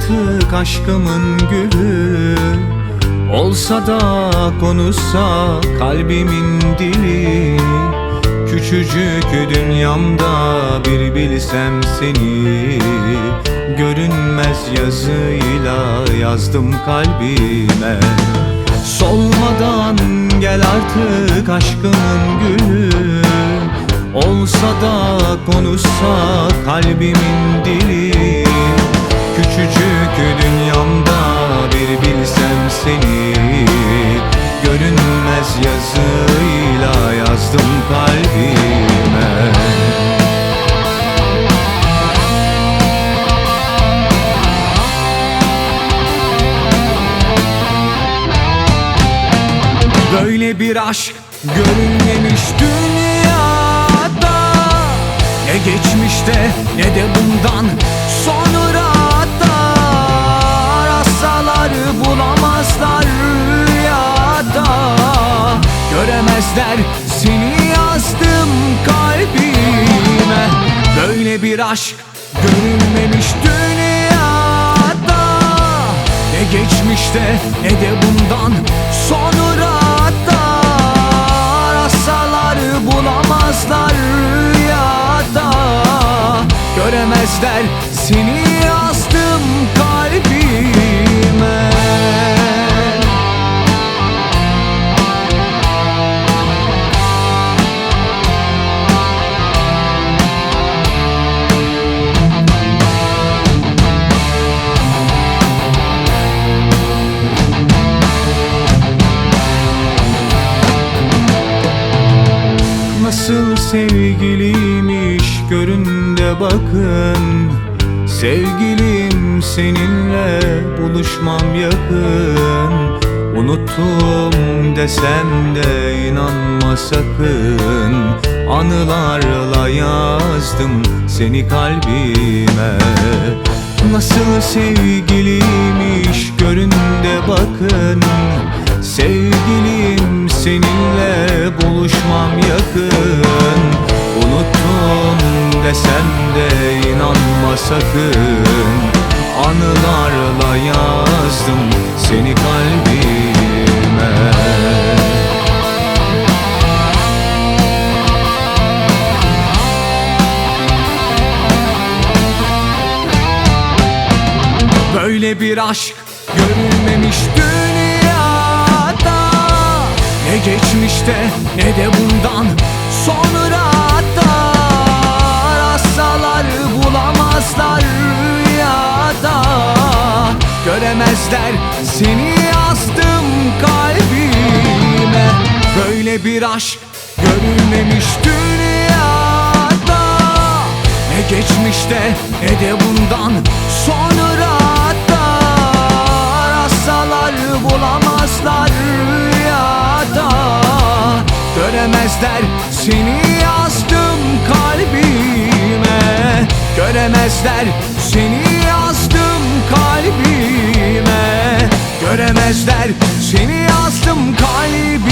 artık aşkımın gülü. Olsa da konuşsa kalbimin dili. Küçücük dünyamda bir bilsem seni. Görünmez yazıyla yazdım kalbime. Solmadan gel artık aşkımın gülü. Olsa da konuşsa kalbimin dili Küçücük dünyamda bir bilsem seni. Görünmez yazıyla yazdım kalbime. Böyle bir aşk görülmemiş dünyada. Ne geçmişte ne de bundan bir aşk. Görülmemiş dünyada ne geçmişte ne de bundan sonra da. Arasaları bulamazlar rüyada. Göremezler seni yazdım sevgiliymiş görün de bakın. Sevgilim seninle buluşmam yakın. Unuttum desem de inanma sakın. Anılarla yazdım seni kalbime. Nasıl sevgiliymiş görün de bakın. Sevgilim seninle Desem de inanma sakın. Anılarla yazdım seni kalbime. Böyle bir aşk görülmemiş dünyada. Ne geçmişte ne de bundan sonra Göremezler seni yazdım kalbime. Böyle bir aşk görülmemiş dünyada. Ne geçmişte ne de bundan sonra da. Arasaları bulamazlar rüyada. Göremezler seni yazdım kalbime. Göremezler seni yazdım kalbime Göremezler. Seni yazdım kalbime